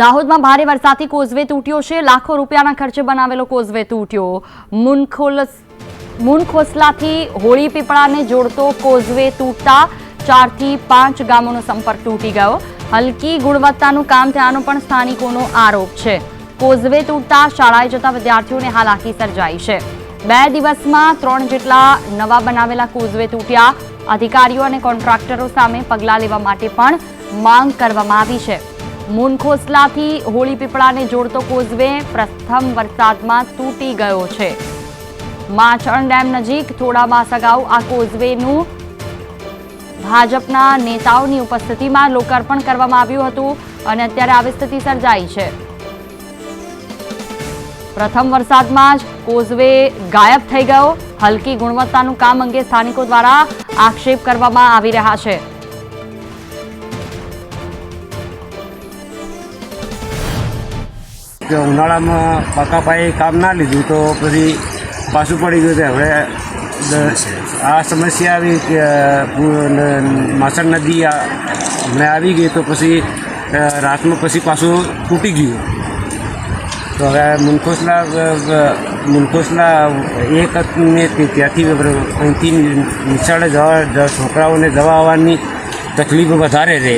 દાહોદમાં ભારે વરસાદથી કોઝવે તૂટ્યો છે. લાખો રૂપિયાના ખર્ચે બનાવેલો કોઝવે તૂટ્યો. મુનખોલસ મુનખોસલાથી હોળી પીપળાને જોડતો કોઝવે તૂટતા ચારથી પાંચ ગામોનો સંપર્ક તૂટી ગયો. હલકી ગુણવત્તાનું કામ થયાનો પણ સ્થાનિકોનો આરોપ છે. કોઝવે તૂટતા શાળાએ જતા વિદ્યાર્થીઓને હાલાકી સર્જાઈ છે. બે દિવસમાં ત્રણ જેટલા નવા બનાવેલા કોઝવે તૂટ્યા. અધિકારીઓ અને કોન્ટ્રાક્ટરો સામે પગલાં લેવા માટે પણ માંગ કરવામાં આવી છે. મુનખોસલાથી હોળી પીપળાને જોડતો કોઝવે પ્રથમ વરસાદમાં તૂટી ગયો છે. માછણ ડેમ નજીક થોડા માસ અગાઉ આ કોઝવેનું ભાજપના નેતાઓની ઉપસ્થિતિમાં લોકાર્પણ કરવામાં આવ્યું હતું અને અત્યારે આવી સ્થિતિ સર્જાઈ છે. પ્રથમ વરસાદમાં જ કોઝવે ગાયબ થઈ ગયો. હલકી ગુણવત્તાનું કામ અંગે સ્થાનિકો દ્વારા આક્ષેપ કરવામાં આવી રહ્યા છે. કે ઉનાળામાં પાકા પાકાપાઈ કામ ના લીધું તો પછી પાછું પડી ગયું કે હવે આ સમસ્યા આવી કે માસણ નદી હમણાં આવી ગઈ તો પછી રાતનું પછી પાછું તૂટી ગયું. તો હવે મુનખોસલા મુનખોસલા એક ને ત્યાંથી અહીંથી નિશાળે જવા છોકરાઓને જવા આવવાની તકલીફ વધારે રહે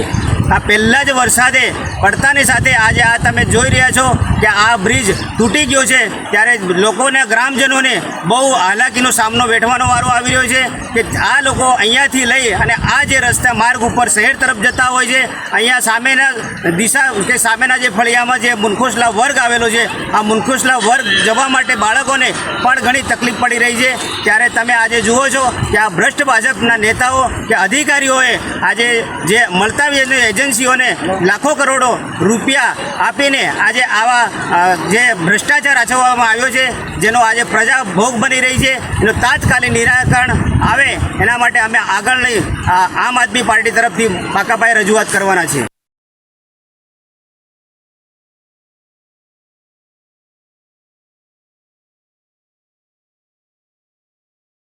આ પહેલાં જ વરસાદે પડતાની સાથે આજે આ તમે જોઈ રહ્યા છો કે આ બ્રિજ તૂટી ગયો છે, ત્યારે લોકોને, ગ્રામજનોને બહુ હાલાકીનો સામનો વેઠવાનો વારો આવી રહ્યો છે કે આ લોકો અહીંયાથી લઈ અને આ જે રસ્તા માર્ગ ઉપર શહેર તરફ જતા હોય છે, અહીંયા સામેના દિશા કે સામેના જે ફળિયામાં જે મુનખોસલા વર્ગ આવેલો છે, આ મુનખોસલા વર્ગ જવા માટે બાળકોને પણ ઘણી તકલીફ પડી રહી છે. ત્યારે તમે આજે જુઓ છો કે આ ભ્રષ્ટ ભાજપના નેતાઓ કે અધિકારીઓએ આજે જે મળતા એજન્સીઓને લાખો કરોડો રૂપિયા આપીને આજે આવા જે ભ્રષ્ટાચાર આચરવામાં આવ્યો છે, જેનો આજે પ્રજા ભોગ બની રહી છે, એનું તાત્કાલિક નિરાકરણ આવે, એના માટે અમે આગળ લઈ આમ આદમી પાર્ટી તરફથી પાકાભાઈ રજૂઆત કરવાના છીએ.